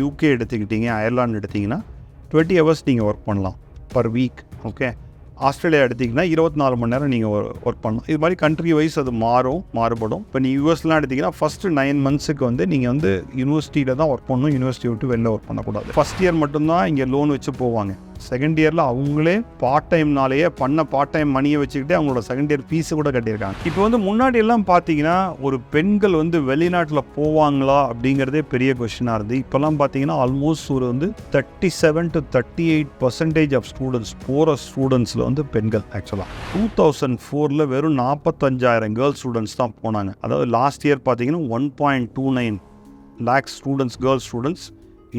UK எடுத்துக்கிட்டீங்க Ireland எடுத்தீங்கன்னா twenty hours நீங்கள் ஒர்க் பண்ணலாம் பர் வீக் ஓகே ஆஸ்திரேலியா எடுத்திங்கன்னா இருபத்தி நாலு மணி நேரம் நீங்கள் ஒர்க் பண்ணலாம். இது மாதிரி கண்ட்ரி வைஸ் அது மாறும் மாறுபடும். இப்போ நீ யூஎஸ்லாம் எடுத்திங்கன்னா ஃபஸ்ட்டு நைன் மந்த்ஸுக்கு வந்து நீங்கள் வந்து யூனிவர்சிட்டியில் தான் ஒர்க் பண்ணணும் யூனிவர்சிட்டி விட்டு வெளில ஒர்க் பண்ணக்கூடாது. ஃபஸ்ட் இயர் மட்டும்தான் இங்கே லோன் வச்சு போவாங்க. செகண்ட் இயரில் அவங்களே பார்ட் டைம்னாலேயே பண்ண பார்ட் டைம் மணியை வச்சுக்கிட்டே அவங்களோட செகண்ட் இயர் ஃபீஸு கூட கட்டியிருக்காங்க. இப்போ வந்து முன்னாடி எல்லாம் பார்த்தீங்கன்னா ஒரு பெண்கள் வந்து வெளிநாட்டில் போவாங்களா அப்படிங்கிறதே பெரிய கொஷினாக இருந்து இப்போல்லாம் பார்த்தீங்கன்னா ஆல்மோஸ்ட் ஒரு வந்து thirty seven to thirty eight percentage of students போகிற ஸ்டூடெண்ட்ஸில் வந்து பெண்கள் ஆக்சுவலாக டூ தௌசண்ட் ஃபோரில் வெறும் நாற்பத்தஞ்சாயிரம் கேர்ள்ஸ் ஸ்டூடெண்ட்ஸ் தான் போனாங்க. அதாவது லாஸ்ட் இயர் பார்த்தீங்கன்னா one point two nine lakhs students girls students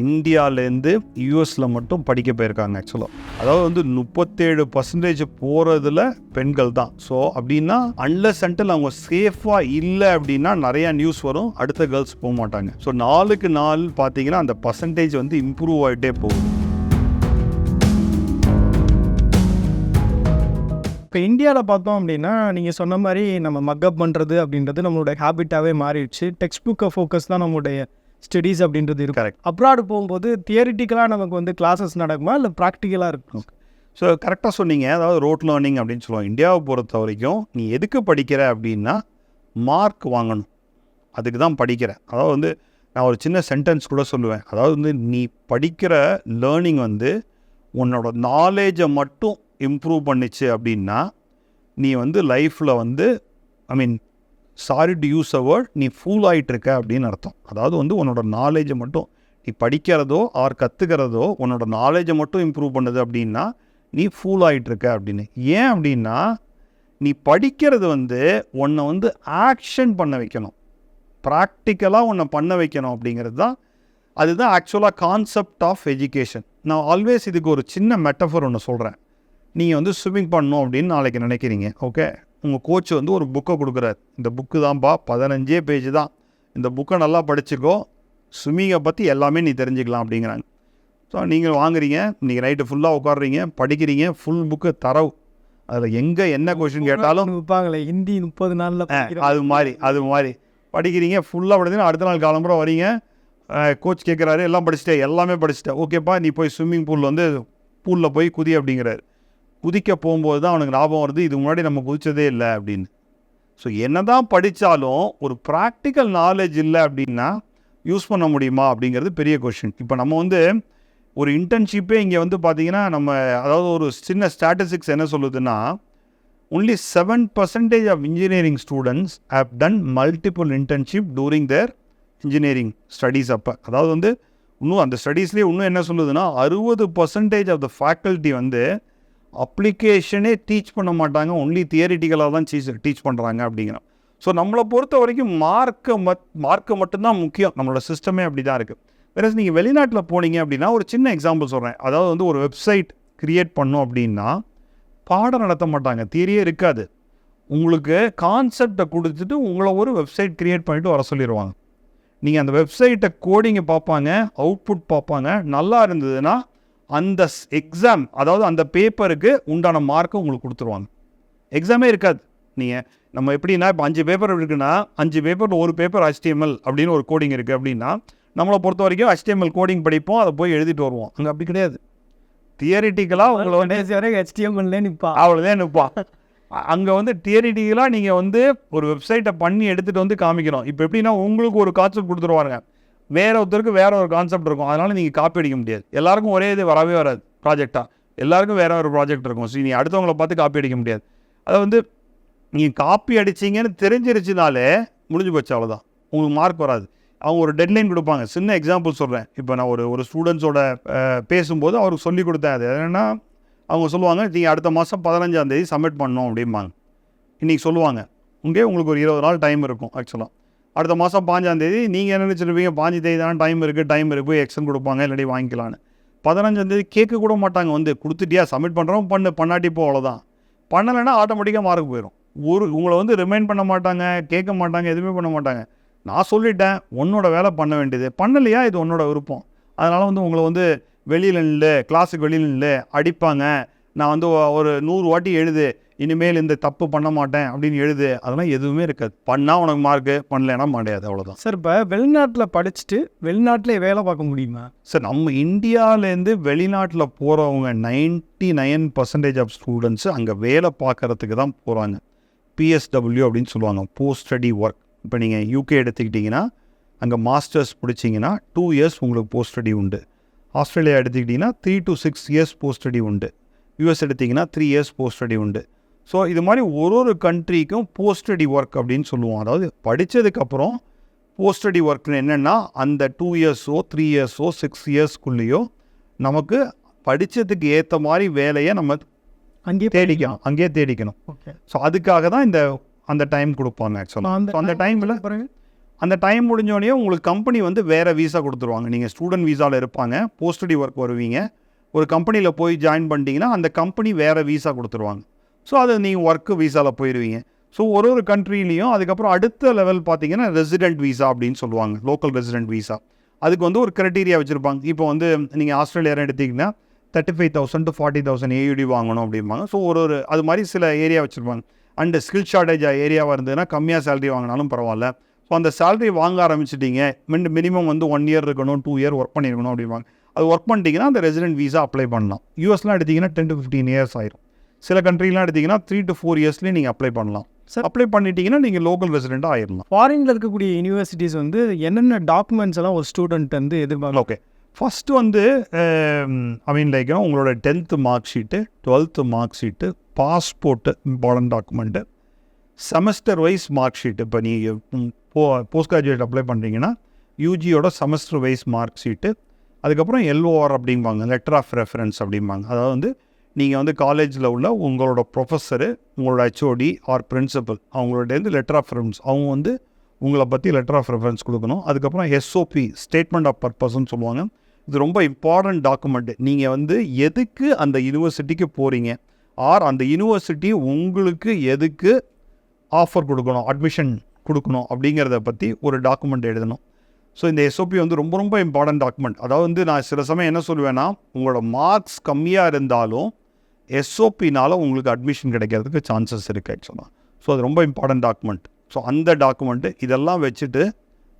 இந்தியாவிலேருந்து யூஎஸில் மட்டும் படிக்க போயிருக்காங்க ஆக்சுவலாக அதாவது வந்து முப்பத்தேழு பர்சன்டேஜ் போகிறதுல பெண்கள் தான். ஸோ அப்படின்னா அன்லஸ் அன்டில் அவங்க சேஃபாக இல்லை அப்படின்னா நிறையா நியூஸ் வரும் அடுத்த கேர்ள்ஸ் போக மாட்டாங்க. ஸோ நாளுக்கு நாள் பார்த்தீங்கன்னா அந்த பர்சன்டேஜ் வந்து இம்ப்ரூவ் ஆகிட்டே போகும் இப்போ இந்தியாவில் பார்த்தோம் அப்படின்னா நீங்கள் சொன்ன மாதிரி நம்ம மக்கப் பண்ணுறது அப்படின்றது நம்மளோட ஹேபிட்டாகவே மாறிடுச்சு. டெக்ஸ்ட் புக்கை ஃபோக்கஸ் தான் நம்மளுடைய ஸ்டடீஸ் அப்படின்றது இருக்கும். கரெக்ட் அப்ராடு போகும்போது தியரிட்டிக்கலாக நமக்கு வந்து கிளாஸஸ் நடக்குமா? இல்லை ப்ராக்டிக்கலாக இருக்கும்? ஸோ கரெக்டாக சொன்னீங்க. அதாவது ரோட் லேர்னிங் அப்படின்னு சொல்லுவோம். இந்தியாவை பொறுத்த வரைக்கும் நீ எதுக்கு படிக்கிற அப்படின்னா மார்க் வாங்கணும். அதுக்கு தான் படிக்கிற. அதாவது வந்து நான் ஒரு சின்ன சென்டென்ஸ் கூட சொல்லுவேன். அதாவது வந்து நீ படிக்கிற லேர்னிங் வந்து உன்னோட நாலேஜை மட்டும் இம்ப்ரூவ் பண்ணிச்சு அப்படின்னா நீ வந்து லைஃப்பில் வந்து I mean sorry to use a word நீ ஃபூல் ஆகிட்டு இருக்க அப்படின்னு அர்த்தம். அதாவது வந்து உன்னோட நாலேஜை மட்டும் நீ படிக்கிறதோ ஆர் கற்றுக்கிறதோ உன்னோட நாலேஜை மட்டும் இம்ப்ரூவ் பண்ணுது அப்படின்னா நீ ஃபூல் ஆகிட்டு இருக்க அப்படின்னு. ஏன் அப்படின்னா நீ படிக்கிறது வந்து உன்னை வந்து ஆக்ஷன் பண்ண வைக்கணும். ப்ராக்டிக்கலாக உன்னை பண்ண வைக்கணும் அப்படிங்கிறது தான் அதுதான் ஆக்சுவலாக கான்செப்ட் ஆஃப் எஜுகேஷன் நான் ஆல்வேஸ் இதுக்கு ஒரு சின்ன மெட்டஃபர் ஒன்று சொல்கிறேன் நீங்கள் வந்து ஸ்விம்மிங் பண்ணணும் அப்படின்னு நாளைக்கு நினைக்கிறீங்க ஓகே உங்கள் கோச் வந்து ஒரு புக்கை கொடுக்குறாரு. இந்த புக்கு தான்ப்பா பதினஞ்சே பேஜ் தான். இந்த புக்கை நல்லா படிச்சுக்கோ. ஸ்விம்மிங்கை பற்றி எல்லாமே நீ தெரிஞ்சுக்கலாம் அப்படிங்கிறாங்க. ஸோ நீங்கள் வாங்குறீங்க. நீங்கள் நைட்டு ஃபுல்லாக உட்காடுறீங்க படிக்கிறீங்க. ஃபுல் புக்கு தரவு. அதில் எங்கே என்ன கொஷின் கேட்டாலும் விற்பாங்களே ஹிந்தி முப்பது நாளில் அது மாதிரி அது மாதிரி. படிக்கிறீங்க. ஃபுல்லாக படித்தீங்கன்னா அடுத்த நாள் காலம்புற வரீங்க. கோச் கேட்குறாரு எல்லாம் படிச்சிட்டேன். எல்லாமே படிச்சிட்டேன். ஓகேப்பா நீ போய் ஸ்விம்மிங் பூலில் வந்து பூலில் போய் குதி அப்படிங்கிறாரு. குதிக்க போகும்போது தான் அவனுக்கு ஞாபகம் வருது இது முன்னாடி நம்ம குதிச்சதே இல்லை அப்படின்னு. ஸோ என்ன தான் படித்தாலும் ஒரு ப்ராக்டிக்கல் நாலேஜ் இல்லை அப்படின்னா யூஸ் பண்ண முடியுமா அப்படிங்கிறது பெரிய கொஷின் இப்போ நம்ம வந்து ஒரு இன்டர்ன்ஷிப்பே இங்கே வந்து பார்த்தீங்கன்னா நம்ம அதாவது ஒரு சின்ன ஸ்டாட்டிஸ்டிக்ஸ் என்ன சொல்லுதுன்னா only seven percentage of engineering students have done multiple internship during their engineering studies அப்போ. அதாவது வந்து இன்னும் அந்த ஸ்டடீஸ்லேயே இன்னும் என்ன சொல்லுதுன்னா அறுபது பர்சன்டேஜ் ஆஃப் த ஃபேக்கல்ட்டி வந்து அப்ளிகேஷனே டீச் பண்ண மாட்டாங்க. ஒன்லி தியரிட்டிக்கலாக தான் டீச் டீச் பண்ணுறாங்க அப்படிங்கிறோம் ஸோ நம்மளை பொறுத்த வரைக்கும் மார்க்கை மத் மார்க்கை மட்டும்தான் முக்கியம். நம்மளோட சிஸ்டமே அப்படி தான் இருக்குது வேற நீங்கள் வெளிநாட்டில் போனீங்க அப்படின்னா ஒரு சின்ன எக்ஸாம்பிள் சொல்கிறேன் அதாவது வந்து ஒரு வெப்சைட் க்ரியேட் பண்ணோம் அப்படின்னா பாடம் நடத்த மாட்டாங்க. தியரியே இருக்காது. உங்களுக்கு கான்செப்டை கொடுத்துட்டு உங்களை ஒரு வெப்சைட் க்ரியேட் பண்ணிவிட்டு வர சொல்லிடுவாங்க நீங்கள் அந்த வெப்சைட்டை கோடிங்கை பார்ப்பாங்க அவுட்புட் பார்ப்பாங்க. நல்லா இருந்ததுன்னா அந்த எக்ஸாம் அதாவது அந்த பேப்பருக்கு உண்டான மார்க்கை உங்களுக்கு கொடுத்துருவாங்க. எக்ஸாமே இருக்காது. நீங்கள் நம்ம எப்படின்னா இப்போ அஞ்சு பேப்பர் இருக்குன்னா அஞ்சு பேப்பரில் ஒரு பேப்பர் HTML அப்படின்னு ஒரு கோடிங் இருக்குது அப்படின்னா நம்மளை பொறுத்த வரைக்கும் HTML கோடிங் படிப்போம் அதை போய் எழுதிட்டு வருவோம். அங்கே அப்படி கிடையாது. தியரிட்டிக்கலாக உங்களை கடைசி வரை ஹெச்டிஎம்எல்லே நிற்பா அவ்வளோதான் நிற்பான் அங்கே வந்து தியரிட்டிக்கலாக நீங்கள் வந்து ஒரு வெப்சைட்டை பண்ணி எடுத்துகிட்டு வந்து காமிக்கணும். இப்போ எப்படின்னா உங்களுக்கு ஒரு கான்செப்ட் கொடுத்துருவாருங்க. வேற ஒருத்தருக்கு வேற ஒரு கான்செப்ட் இருக்கும். அதனால் நீங்கள் காப்பி அடிக்க முடியாது. எல்லாருக்கும் ஒரே இது வரவே வராது ப்ராஜெக்டாக எல்லாருக்கும் வேற ஒரு ப்ராஜெக்ட் இருக்கும். ஸோ நீ அடுத்தவங்கள பார்த்து காப்பி அடிக்க முடியாது. அதை வந்து நீங்கள் காப்பி அடிச்சீங்கன்னு தெரிஞ்சிருச்சுனாலே முடிஞ்சு போச்சு அவ்வளோதான் உங்களுக்கு மார்க் வராது. அவங்க ஒரு டெட்லைன் கொடுப்பாங்க. சின்ன எக்ஸாம்பிள் சொல்கிறேன் இப்போ நான் ஒரு ஒரு ஸ்டூடெண்ட்ஸோட பேசும்போது அவருக்கு சொல்லி கொடுத்தேன் அது. என்னென்னா அவங்க சொல்லுவாங்க நீங்கள் அடுத்த மாதம் பதினஞ்சாம் தேதி சப்மிட் பண்ணோம் அப்படிம்பாங்க. இன்றைக்கி சொல்லுவாங்க. இங்கே உங்களுக்கு ஒரு இருபது நாள் டைம் இருக்கும் ஆக்சுவலாக அடுத்த மாதம் பாஞ்சாம் தேதி நீங்கள் என்ன நினச்சிருப்பீங்க? பாஞ்சு தேதி தானே டைம் இருக்குது டைம் இருக்குது போய் எக்ஸன் கொடுப்பாங்க இல்லாட்டி வாங்கிக்கலான்னு பதினஞ்சாம் தேதி கேட்க கூட மாட்டாங்க வந்து கொடுத்துட்டியா? சப்மிட் பண்ணுறோம் பண்ணு பண்ணாட்டி போ அவ்வளோதான் பண்ணலைன்னா ஆட்டோமேட்டிக்காக மார்க் போயிடும் ஒரு உங்களை வந்து ரிமைண்ட் பண்ண மாட்டாங்க கேட்க மாட்டாங்க எதுவுமே பண்ண மாட்டாங்க. நான் சொல்லிட்டேன் உன்னோட வேலை பண்ண வேண்டியது. பண்ணலையா? இது உன்னோட விருப்பம். அதனால் வந்து உங்களை வந்து வெளியில் நில்லு கிளாஸுக்கு வெளியில் நில்லு அடிப்பாங்க. நான் வந்து ஒரு நூறு வாட்டி எழுது இனிமேல் இந்த தப்பு பண்ண மாட்டேன் அப்படின்னு எழுது அதெல்லாம் எதுவுமே இருக்காது. பண்ணால் உனக்கு மார்க்கு பண்ணலைன்னா மாட்டாது அவ்வளோதான் சார் இப்போ வெளிநாட்டில் படிச்சுட்டு வெளிநாட்டிலே வேலை பார்க்க முடியுமா? சார் நம்ம இந்தியாவிலேருந்து வெளிநாட்டில் போகிறவங்க ninety nine percentage of students அங்கே வேலை பார்க்குறதுக்கு தான் போகிறாங்க பிஎஸ்டபிள்யூ அப்படின்னு சொல்லுவாங்க போஸ்ட் ஸ்டடி ஒர்க் இப்போ நீங்கள் யூகே எடுத்துக்கிட்டிங்கன்னா அங்கே மாஸ்டர்ஸ் பிடிச்சிங்கன்னா டூ இயர்ஸ் உங்களுக்கு போஸ்ட் ஸ்டடி உண்டு. ஆஸ்திரேலியா எடுத்துக்கிட்டிங்கன்னா three to six years post study உண்டு. யூஎஸ் எடுத்திங்கன்னா த்ரீ இயர்ஸ் போஸ்ட் ஸ்டடி உண்டு. ஸோ இது மாதிரி ஒரு ஒரு கண்ட்ரிக்கும் போஸ்ட் ஸ்டடி ஒர்க் அப்படின்னு சொல்லுவோம். அதாவது படித்ததுக்கப்புறம் போஸ்ட் ஸ்டடி ஒர்க்னு என்னென்னா அந்த டூ இயர்ஸோ த்ரீ இயர்ஸோ சிக்ஸ் இயர்ஸ்க்குள்ளேயோ நமக்கு படித்ததுக்கு ஏற்ற மாதிரி வேலையை நம்ம அங்கேயே தேடிக்கணும். அங்கேயே தேடிக்கணும். ஓகே ஸோ அதுக்காக தான் இந்த அந்த டைம் கொடுப்பாங்க ஆக்சுவலாக அந்த அந்த டைமில் அந்த டைம் முடிஞ்சோடனே உங்களுக்கு கம்பெனி வந்து வேறு வீசா கொடுத்துருவாங்க. நீங்கள் ஸ்டூடெண்ட் வீசாவில் இருப்பாங்க. போஸ்டடி ஒர்க் வருவீங்க. ஒரு கம்பெனியில் போய் ஜாயின் பண்ணிட்டீங்கன்னா அந்த கம்பெனி வேறு வீசா கொடுத்துருவாங்க. ஸோ அது நீங்கள் ஒர்க்கு வீசாவில் போயிடுவீங்க ஸோ ஒரு ஒரு கண்ட்ரிலையும் அதுக்கப்புறம் அடுத்த லெவல் பார்த்தீங்கன்னா ரெசிடென்ட் வீசா அப்படின்னு சொல்லுவாங்க. லோக்கல் ரெசிடென்ட் வீசா அதுக்கு வந்து ஒரு க்ரைட்டீரியா வச்சுருப்பாங்க. இப்போ வந்து நீங்கள் ஆஸ்திரேலியா எடுத்திங்கன்னா thirty five thousand to forty thousand AUD வாங்கணும் அப்படிம்பாங்க. ஸோ ஒரு ஒரு அது மாதிரி சில ஏரியா வச்சுருப்பாங்க. அண்டு ஸ்கில் ஷார்டேஜ் ஏரியாவாக இருந்ததுன்னா கம்மியாக சேலரி வாங்கினாலும் பரவாயில்ல. ஸோ அந்த சேலரி வாங்க ஆரம்பிச்சிட்டிங்க. மின் மினிமம் வந்து ஒன் இயர் இருக்கணும் டூ இயர் ஒர்க் பண்ணியிருக்கணும் அப்படிம்பாங்க. அது ஒர்க் பண்ணிட்டீங்கன்னா அந்த ரெசிடென்ட் வீசா அப்ளை பண்ணலாம். யூஎஸ்லாம் எடுத்திங்கன்னா டென் டு ஃபிஃப்டீன் இயர்ஸ் ஆயிரும். சில கண்ட்ரிலாம் எடுத்திங்கன்னா த்ரீ டு ஃபோர் இயர்ஸ்லேயே நீங்கள் அப்ளை பண்ணலாம். Sir- அப்ளை பண்ணிட்டீங்கன்னா நீங்கள் லோக்கல் ரெசிடெண்ட்டாக ஆயிடலாம் ஃபாரின்ல இருக்கக்கூடிய யூனிவர்சிட்டிஸ் வந்து என்னென்ன டாக்குமெண்ட்ஸ் எல்லாம் ஒரு ஸ்டூடெண்ட் வந்து எதிர்பார்க்கலாம் ஓகே ஃபஸ்ட்டு வந்து ஐ மீன் லைக் உங்களோட tenth mark sheet twelfth mark sheet passport important document semester wise mark sheet இப்போ நீங்கள் போ போஸ்ட் கிராஜுவேட் அப்ளை பண்ணுறீங்கன்னா யூஜியோட செமஸ்டர் வைஸ் மார்க் ஷீட்டு அதுக்கப்புறம் எல்ஓஆர் அப்படிம்பாங்க லெட்டர் ஆஃப் ரெஃபரன்ஸ் அப்படிம்பாங்க. அதாவது வந்து நீங்கள் வந்து காலேஜில் உள்ள உங்களோட ப்ரொஃபஸரு உங்களோட ஹெச்ஓடி ஆர் பிரின்சிபல் அவங்களோடேருந்து லெட்டர் ஆஃப் ரெஃபரன்ஸ் அவங்க வந்து உங்களை பற்றி லெட்டர் ஆஃப் ரெஃபரன்ஸ் கொடுக்கணும். அதுக்கப்புறம் எஸ்ஓபி ஸ்டேட்மெண்ட் ஆஃப் பர்பஸ்ன்னு சொல்லுவாங்க. இது ரொம்ப இம்பார்ட்டன்ட் டாக்குமெண்ட்டு நீங்கள் வந்து எதுக்கு அந்த யூனிவர்சிட்டிக்கு போகிறீங்க ஆர் அந்த யூனிவர்சிட்டி உங்களுக்கு எதுக்கு ஆஃபர் கொடுக்கணும்? அட்மிஷன் கொடுக்கணும்? அப்படிங்கிறத பற்றி ஒரு டாக்குமெண்ட் எழுதணும். ஸோ இந்த எஸ்ஓபி வந்து ரொம்ப ரொம்ப இம்பார்ட்டன்ட் டாக்குமெண்ட் அதாவது வந்து நான் சில சமயம் என்ன சொல்லுவேன்னா உங்களோட மார்க்ஸ் கம்மியாக இருந்தாலும் எஸ்ஓபினால் உங்களுக்கு அட்மிஷன் கிடைக்கிறதுக்கு சான்சஸ் இருக்குது ஆக்சுவலாக ஸோ அது ரொம்ப இம்பார்ட்டன்ட் டாக்குமெண்ட் ஸோ அந்த டாக்குமெண்ட்டு இதெல்லாம் வச்சுட்டு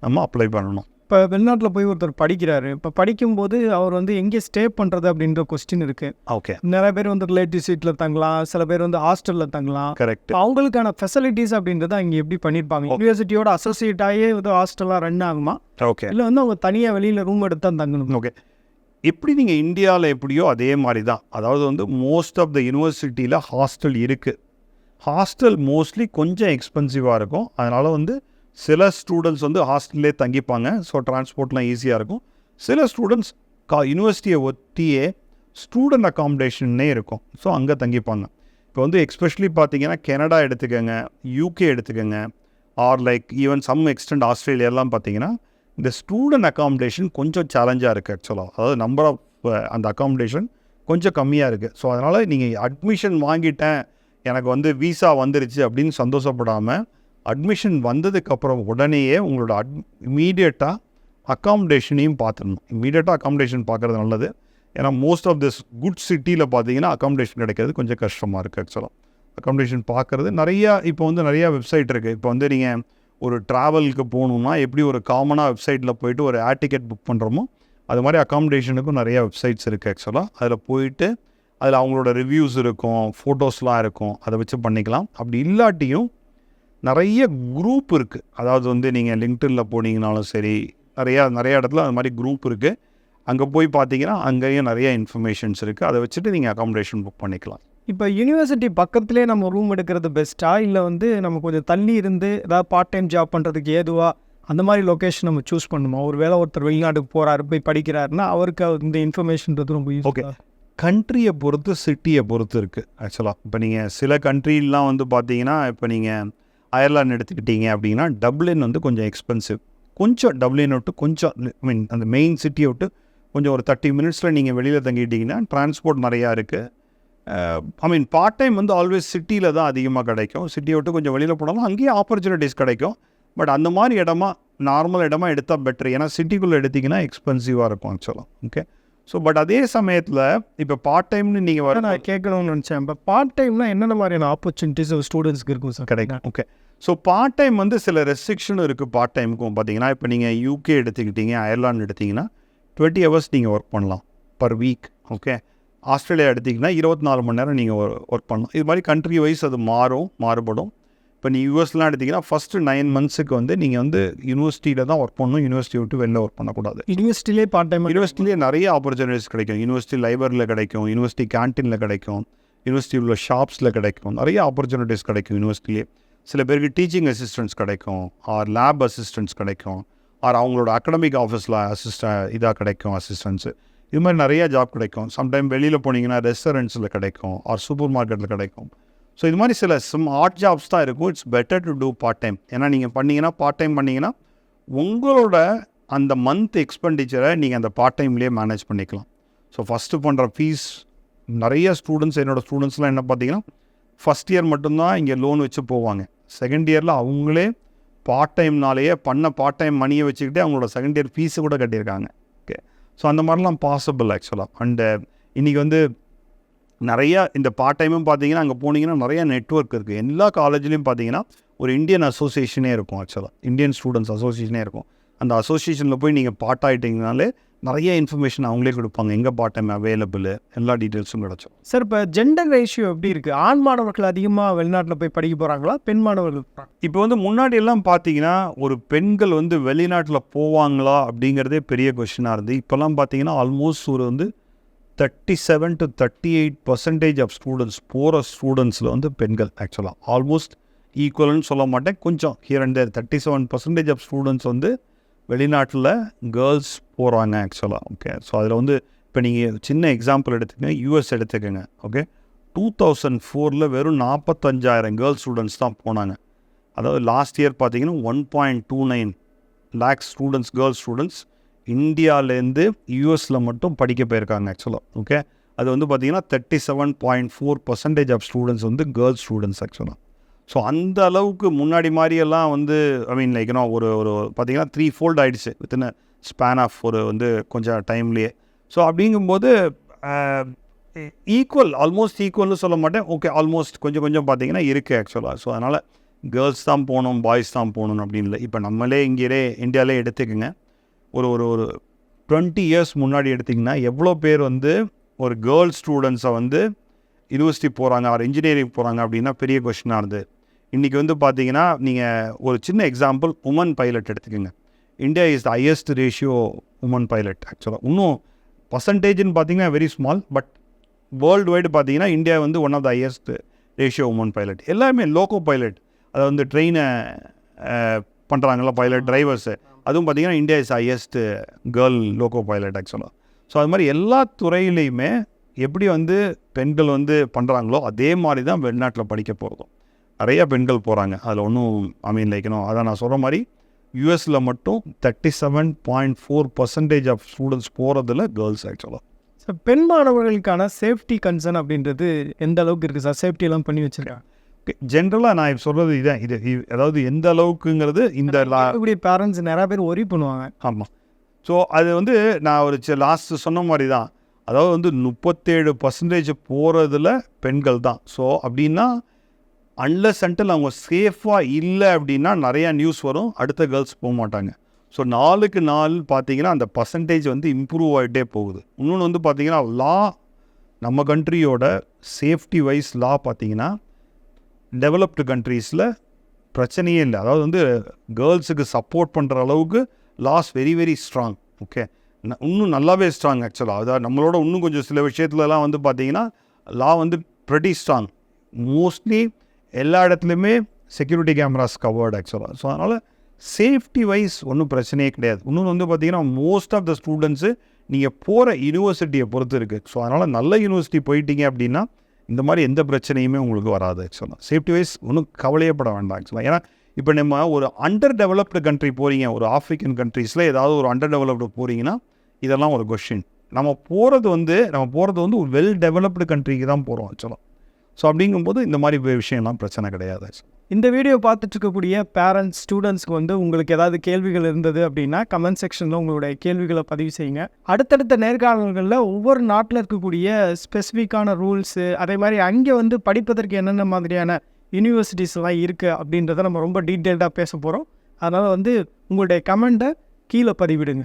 நம்ம அப்ளை பண்ணணும். இப்போ வெளிநாட்டில் போய் ஒருத்தர் படிக்கிறாரு. இப்போ படிக்கும்போது அவர் வந்து எங்கே ஸ்டே பண்ணுறது அப்படின்ற கொஸ்டின் இருக்குது ஓகே நிறைய பேர் வந்து ரிலேட்டிவ் சீட்டில் தங்கலாம். சில பேர் வந்து ஹாஸ்டலில் தங்கலாம். கரெக்ட் அவங்களுக்கான ஃபெசிலிட்டிஸ் அப்படின்றத அங்கே எப்படி பண்ணியிருப்பாங்க? யூனிவர்சிட்டியோட அசோசியேட் ஆகி ஏதோ ஹாஸ்டலாக ரன் ஆகுமா? ஓகே இல்லை வந்து அவங்க தனியாக வெளியில் ரூம் எடுத்து தான் தங்கணும்? ஓகே எப்படி நீங்கள் இந்தியாவில் எப்படியோ அதே மாதிரி தான் அதாவது வந்து மோஸ்ட் ஆஃப் த யூனிவர்சிட்டியில் ஹாஸ்டல் இருக்குது ஹாஸ்டல் மோஸ்ட்லி கொஞ்சம் எக்ஸ்பென்சிவாக இருக்கும். அதனால் வந்து சில ஸ்டூடெண்ட்ஸ் வந்து ஹாஸ்டல்லே தங்கிப்பாங்க. ஸோ டிரான்ஸ்போர்ட்லாம் ஈஸியாக இருக்கும். சில ஸ்டூடெண்ட்ஸ் கா யூனிவர்சிட்டியை ஒட்டியே ஸ்டூடெண்ட் அகாமடேஷன்னே இருக்கும். ஸோ அங்கே தங்கிப்பாங்க. இப்போ வந்து எக்ஸ்பெஷலி பார்த்தீங்கன்னா கனடா எடுத்துக்கோங்க யூகே எடுத்துக்கோங்க or like even some extent ஆஸ்திரேலியாலாம் பார்த்தீங்கன்னா இந்த ஸ்டூடெண்ட் அக்காமடேஷன் கொஞ்சம் சேலஞ்சாக இருக்குது ஆக்சுவலாக அதாவது நம்பர் ஆஃப் அந்த அக்காமடேஷன் கொஞ்சம் கம்மியாக இருக்குது ஸோ அதனால் நீங்கள் அட்மிஷன் வாங்கிட்டேன் எனக்கு வந்து விசா வந்துருச்சு அப்படின்னு சந்தோஷப்படாமல் அட்மிஷன் வந்ததுக்கப்புறம் உடனேயே உங்களோட அட் இமீடியட்டாக அக்காமடேஷனையும் பார்த்துடணும். இமீடியட்டாக அக்காமடேஷன் பார்க்குறது நல்லது. ஏன்னா மோஸ்ட் ஆஃப் திஸ் குட் சிட்டியில் பார்த்தீங்கன்னா அக்காமடேஷன் கிடைக்கிறது கொஞ்சம் கஷ்டமாக இருக்குது ஆக்சுவலாக அக்காமடேஷன் பார்க்குறது நிறையா இப்போ வந்து நிறையா வெப்சைட் இருக்குது இப்போ வந்து நீங்கள் ஒரு ட்ராவலுக்கு போகணுன்னா எப்படி ஒரு காமனாக வெப்சைட்டில் போயிட்டு ஒரு ஏர் டிக்கெட் புக் பண்ணுறோமோ அது மாதிரி அக்காமடேஷனுக்கும் நிறையா வெப்சைட்ஸ் இருக்குது ஆக்சுவலாக அதில் போயிட்டு அதில் அவங்களோட ரிவ்யூஸ் இருக்கும் ஃபோட்டோஸ்லாம் இருக்கும் அதை வச்சு பண்ணிக்கலாம். அப்படி இல்லாட்டியும் நிறைய குரூப் இருக்குது அதாவது வந்து நீங்கள் லிங்க்டின்ல போனீங்கனாலும் சரி நிறையா நிறைய இடத்துல அது மாதிரி குரூப் இருக்குது அங்கே போய் பார்த்தீங்கன்னா அங்கேயும் நிறைய இன்ஃபர்மேஷன்ஸ் இருக்குது அதை வச்சுட்டு நீங்கள் அக்காமடேஷன் புக் பண்ணிக்கலாம். இப்போ யூனிவர்சிட்டி பக்கத்துலேயே நம்ம ரூம் எடுக்கிறது பெஸ்ட்டா இல்லை வந்து நம்ம கொஞ்சம் தள்ளி இருந்து ஏதாவது பார்ட் டைம் ஜாப் பண்ணுறதுக்கு ஏதுவா? அந்த மாதிரி லொக்கேஷன் நம்ம சூஸ் பண்ணுமா? ஒரு வேளை ஒருத்தர் வெளிநாட்டுக்கு போகிறாரு போய் படிக்கிறாருன்னா அவருக்கு இந்த இன்ஃபர்மேஷன்றது ரொம்ப. யூஸ் கண்ட்ரியை பொறுத்து சிட்டியை பொறுத்து இருக்குது ஆக்சுவலாக இப்போ நீங்கள் சில கண்ட்ரிலாம் வந்து பார்த்தீங்கன்னா இப்போ நீங்கள் அயர்லாந்து எடுத்துக்கிட்டீங்க அப்படின்னா டப்ளின் வந்து கொஞ்சம் எக்ஸ்பென்சிவ் கொஞ்சம் டப்ளின் விட்டு கொஞ்சம் ஐ மீன் அந்த மெயின் சிட்டியை விட்டு கொஞ்சம் ஒரு தேர்ட்டி மினிட்ஸில் நீங்கள் வெளியில் தங்கிட்டீங்கன்னா டிரான்ஸ்போர்ட் நிறையா இருக்குது ஐ மீன் பார்ட் டைம் வந்து ஆல்வேஸ் சிட்டியில் தான் அதிகமாக கிடைக்கும். சிட்டியை விட்டு கொஞ்சம் வெளியில் போனாலும் அங்கேயும் ஆப்பர்ச்சுனிட்டிஸ் கிடைக்கும். பட் அந்த மாதிரி இடமா நார்மல் இடமா எடுத்தால் பெட்டர் ஏன்னா சிட்டிக்குள்ளே எடுத்திங்கன்னா எக்ஸ்பென்சிவாக இருக்கும் ஆக்சுவலாக ஓகே ஸோ பட் அதே சமயத்தில் இப்போ பார்ட் டைம்னு நீங்கள் வர நான் கேட்கணும்னு நினச்சேன். இப்போ பார்ட் டைம்னா என்னென்ன மாதிரியான ஆப்பர்ச்சுனிட்டிஸ் ஸ்டூடெண்ட்ஸ்க்கு இருக்கும் சார்? கிடைக்கும். ஓகே ஸோ பார்ட் டைம் வந்து சில ரெஸ்ட்ரிக்ஷன் இருக்குது பார்ட் டைமுக்கும் பார்த்தீங்கன்னா இப்போ நீங்கள் யூகே எடுத்துக்கிட்டீங்க அயர்லாந்து எடுத்தீங்கன்னா டுவெண்ட்டி ஹவர்ஸ் நீங்கள் ஒர்க் பண்ணலாம் பர் வீக் ஓகே ஆஸ்திரேலியா எடுத்திங்கன்னா இருபத்தி நாலு மணி நேரம் நீங்கள் ஒர்க் பண்ணலாம் இது மாதிரி கண்ட்ரி வைஸ் அது மாறும் மாறுபடும். இப்போ நீ யூஎஸ்லாம் எடுத்திங்கன்னா ஃபஸ்ட்டு நைன் மந்த்ஸுக்கு வந்து நீங்கள் வந்து யூனிவர்சிட்டியில் தான் ஒர்க் பண்ணணும். யூனிவர்சிட்டி விட்டு வெளில ஒர்க் பண்ணக்கூடாது. யூனிவர்சிட்டிலே பார்ட் டைம் யூனிவர்சிட்டிலே நிறைய ஆப்பர்ச்சுனிட்டிஸ் கிடைக்கும். யூனிவர்சிட்டி லைப்ரரியில் கிடைக்கும். யூனிவர்சிட்டி கேன்டீனில் கிடைக்கும். யூனிவர்சிட்டி உள்ள ஷாப்ஸில் கிடைக்கும். நிறைய ஆப்பர்ச்சுனிட்டிஸ் கிடைக்கும் யூனிவர்சிட்டிலே சில பேருக்கு டீச்சிங் அசிஸ்டன்ஸ் கிடைக்கும். ஆர் லேப் அசிஸ்டன்ஸ் கிடைக்கும். ஆர் அவங்களோட அகடமிக் ஆஃபீஸில் அசிஸ்ட இதாக கிடைக்கும் அசிஸ்டன்ஸு இது மாதிரி நிறையா ஜாப் கிடைக்கும். சம்டைம் வெளியில் போனீங்கன்னா ரெஸ்டாரண்ட்ஸில் கிடைக்கும் ஆர் சூப்பர் மார்க்கெட்டில் கிடைக்கும். ஸோ இது மாதிரி சில சம் ஆர்ட் ஜாப்ஸ் தான் இருக்கும். It's better to do part time ஏன்னா நீங்கள் பண்ணீங்கன்னா பார்ட் டைம் பண்ணிங்கன்னா உங்களோட அந்த மந்த் எக்ஸ்பெண்டிச்சரை நீங்கள் அந்த பார்ட் டைம்லேயே மேனேஜ் பண்ணிக்கலாம். ஸோ ஃபஸ்ட்டு பண்ணுற ஃபீஸ் நிறைய ஸ்டூடெண்ட்ஸ் என்னோடய ஸ்டூடெண்ட்ஸ்லாம் என்ன பார்த்தீங்கன்னா ஃபஸ்ட் இயர் மட்டும்தான் இங்கே லோன் வச்சு போவாங்க. செகண்ட் இயரில் அவங்களே பார்ட் டைம்னாலேயே பண்ண பார்ட் டைம் மணியை வச்சுக்கிட்டே அவங்களோட செகண்ட் இயர் ஃபீஸு கூட கட்டியிருக்காங்க. ஸோ அந்த மாதிரிலாம் பாசிபிள் ஆக்சுவலாக அண்டு இன்றைக்கி வந்து நிறையா இந்த பார்ட் டைமும் பார்த்தீங்கன்னா அங்கே போனீங்கன்னா நிறையா நெட்வொர்க் இருக்குது எல்லா காலேஜ்லேயும் பார்த்தீங்கன்னா ஒரு இந்தியன் அசோசியேஷனே இருக்கும் ஆக்சுவலாக இந்தியன் ஸ்டூடெண்ட்ஸ் அசோசியேஷனே இருக்கும். அந்த அசோசியேஷனில் போய் நீங்கள் பார்ட் ஆகிட்டீங்கனாலே நிறைய இன்ஃபர்மேஷன் அவங்களே கொடுப்பாங்க. எங்கே பார்ட் டைம் அவைலபிள் எல்லா டீட்டெயில்ஸும் கிடச்சோம். சார் இப்போ ஜெண்டர் ரேஷியோ எப்படி இருக்குது ஆண் மாணவர்கள் அதிகமாக வெளிநாட்டில் போய் படிக்க போகிறாங்களா பெண் மாணவர்கள்? இப்போ வந்து முன்னாடி எல்லாம் பார்த்தீங்கன்னா ஒரு பெண்கள் வந்து வெளிநாட்டில் போவாங்களா? அப்படிங்கிறதே பெரிய கொஷினாக இருந்து இப்போல்லாம் பார்த்தீங்கன்னா ஆல்மோஸ்ட் ஒரு வந்து thirty seven to thirty eight percentage of students போகிற ஸ்டூடெண்ட்ஸில் வந்து பெண்கள் ஆக்சுவலாக ஆல்மோஸ்ட் ஈக்குவல்னு சொல்ல மாட்டேன். கொஞ்சம் here and there thirty seven percentage of students வந்து வெளிநாட்டில் கேர்ள்ஸ் போகிறாங்க ஆக்சுவலாக ஓகே ஸோ அதில் வந்து இப்போ நீங்கள் சின்ன எக்ஸாம்பிள் எடுத்துக்கங்க யூஎஸ் எடுத்துக்கோங்க. ஓகே டூ தௌசண்ட் ஃபோரில் வெறும் நாற்பத்தஞ்சாயிரம் கேர்ள்ஸ் ஸ்டூடெண்ட்ஸ் தான் போனாங்க. அதாவது லாஸ்ட் இயர் பார்த்தீங்கன்னா one point two nine lakhs students girls students இந்தியாவிலேருந்து யூஎஸில் மட்டும் படிக்க போயிருக்காங்க ஆக்சுவலாக ஓகே அது வந்து பார்த்தீங்கன்னா thirty seven point four percentage of students வந்து கேர்ள்ஸ் ஸ்டூடெண்ட்ஸ் ஆக்சுவலாக ஸோ அந்த அளவுக்கு முன்னாடி மாதிரியெல்லாம் வந்து ஐ மீன் லைக் ஒரு ஒரு பார்த்தீங்கன்னா த்ரீ ஃபோல்ட் ஆகிடுச்சு வித்தின் ஸ்பேன் ஆஃப் ஒரு வந்து கொஞ்சம் டைம்லேயே. ஸோ அப்படிங்கும்போது ஈக்குவல் ஆல்மோஸ்ட் ஈக்குவல்னு சொல்ல மாட்டேன். ஓகே ஆல்மோஸ்ட் கொஞ்சம் கொஞ்சம் பார்த்தீங்கன்னா இருக்குது ஆக்சுவலாக ஸோ அதனால் கேர்ள்ஸ் தான் போகணும் பாய்ஸ் தான் போகணும் அப்படின்னு இல்லை. இப்போ நம்மளே இங்கேயே இந்தியாவிலே எடுத்துக்கோங்க. ஒரு ஒரு ஒரு டுவெண்ட்டி இயர்ஸ் முன்னாடி எடுத்திங்கன்னா எவ்வளோ பேர் வந்து ஒரு கேர்ள்ஸ் ஸ்டூடெண்ட்ஸை வந்து யூனிவர்சிட்டி போகிறாங்க ஆர் இன்ஜினியரிங் போகிறாங்க அப்படின்னா பெரிய கொஷினாக இருந்தது. இன்றைக்கி வந்து பார்த்தீங்கன்னா நீங்கள் ஒரு சின்ன எக்ஸாம்பிள் உமன் பைலட் எடுத்துக்கோங்க. India is the highest ratio woman pilot ஆக்சுவலாக இன்னும் பர்சன்டேஜ்னு பார்த்தீங்கன்னா very small but world wide பார்த்தீங்கன்னா இந்தியா வந்து one of the highest ratio woman pilot எல்லாருமே லோக்கோ பைலட் அதை வந்து ட்ரெயினை பண்ணுறாங்கல்ல பைலட் டிரைவர்ஸு அதுவும் பார்த்தீங்கன்னா India is highest girl loco pilot ஆக்சுவலாக ஸோ அது மாதிரி எல்லா துறையிலையுமே எப்படி வந்து பெண்கள் வந்து பண்ணுறாங்களோ அதே மாதிரி தான் வெளிநாட்டில் படிக்க போகிறதும் நிறைய பெண்கள் போகிறாங்க அதில் ஒன்றும் ஐ மீன் லைக்கணும் அதான் நான் சொல்கிற மாதிரி யூஎஸில் மட்டும் thirty seven point four percentage of students போகிறதுல கேர்ள்ஸ் ஆக்சுவலாக சார் பெண் மாணவர்களுக்கான சேஃப்டி கன்சர்ன் அப்படின்றது எந்த அளவுக்கு இருக்குது சார் சேஃப்டி எல்லாம் பண்ணி வச்சிருக்காங்க. ஜென்ரலாக நான் இப்ப சொல்கிறது இதான் இது இது- அதாவது எந்த அளவுக்குங்கிறது இந்த லா இப்படி பேரண்ட்ஸ் நிறைய பேர் ஒரி பண்ணுவாங்க. ஆமாம் ஸோ அது வந்து நான் ஒரு லாஸ்ட் சொன்ன மாதிரி தான். அதாவது வந்து முப்பத்தேழு பர்சன்டேஜ் போகிறதுல பெண்கள் தான். ஸோ அப்படின்னா அன்லஸ் அன்டில் அவங்க சேஃபாக இல்லை அப்படின்னா நிறையா நியூஸ் வரும். அடுத்த கேர்ள்ஸ் போக மாட்டாங்க. ஸோ நாளுக்கு நாள் பார்த்தீங்கன்னா அந்த பர்சன்டேஜ் வந்து இம்ப்ரூவ் ஆகிட்டே போகுது. இன்னொன்று வந்து பார்த்தீங்கன்னா லா நம்ம கண்ட்ரியோட சேஃப்டி வைஸ் லா பார்த்திங்கன்னா டெவலப்டு கண்ட்ரீஸில் பிரச்சனையே இல்லை. அதாவது வந்து கேர்ள்ஸுக்கு சப்போர்ட் பண்ணுற அளவுக்கு laws very very strong okay இன்னும் நல்லாவே ஸ்ட்ராங் ஆக்சுவலாக அதாவது நம்மளோட இன்னும் கொஞ்சம் சில விஷயத்துலலாம் வந்து பார்த்திங்கன்னா லா வந்து ப்ரெட்டி ஸ்ட்ராங் மோஸ்ட்லி எல்லா இடத்துலையுமே செக்யூரிட்டி கேமராஸ் கவர்டு ஆக்சுவலாக ஸோ அதனால் சேஃப்டி வைஸ் ஒன்றும் பிரச்சனையே கிடையாது. இன்னொன்று வந்து பார்த்தீங்கன்னா மோஸ்ட் ஆஃப் த ஸ்டூடெண்ட்ஸு நீங்கள் போகிற யூனிவர்சிட்டியை பொறுத்து இருக்குது ஸோ அதனால் நல்ல யூனிவர்சிட்டி போயிட்டீங்க அப்படின்னா இந்த மாதிரி எந்த பிரச்சனையுமே உங்களுக்கு வராது ஆக்சுவலாக சேஃப்டி வைஸ் ஒன்றும் கவலையப்பட வேண்டாம் ஆக்சுவலாக ஏன்னா இப்போ நம்ம ஒரு அண்டர் டெவலப்டு கண்ட்ரி போகிறீங்க ஒரு ஆஃப்ரிக்கன் கண்ட்ரீஸில் ஏதாவது ஒரு அண்டர் டெவலப்டு போகிறீங்கன்னா இதெல்லாம் ஒரு கொஷின் நம்ம போகிறது வந்து நம்ம போகிறது வந்து ஒரு வெல் டெவலப்டு கண்ட்ரிக்கு தான் போகிறோம் ஆக்சுவலாக ஸோ அப்படிங்கும்போது இந்த மாதிரி விஷயம்லாம் பிரச்சனை கிடையாது. இந்த வீடியோ பார்த்துட்டு இருக்கக்கூடிய பேரண்ட்ஸ் ஸ்டூடெண்ட்ஸ்க்கு வந்து உங்களுக்கு ஏதாவது கேள்விகள் இருந்தது அப்படின்னா கமெண்ட் செக்ஷனில் உங்களுடைய கேள்விகளை பதிவு செய்யுங்க. அடுத்தடுத்த நேர்காணல்களில் ஒவ்வொரு நாட்டில் இருக்கக்கூடிய ஸ்பெசிஃபிக்கான ரூல்ஸு அதே மாதிரி அங்கே வந்து படிப்பதற்கு என்னென்ன மாதிரியான யூனிவர்சிட்டிஸ்லாம் இருக்குது அப்படின்றத நம்ம ரொம்ப டீட்டெயில்டாக பேச போகிறோம் அதனால் வந்து உங்களுடைய கமெண்ட்டை கீழே பதிவிடுங்க.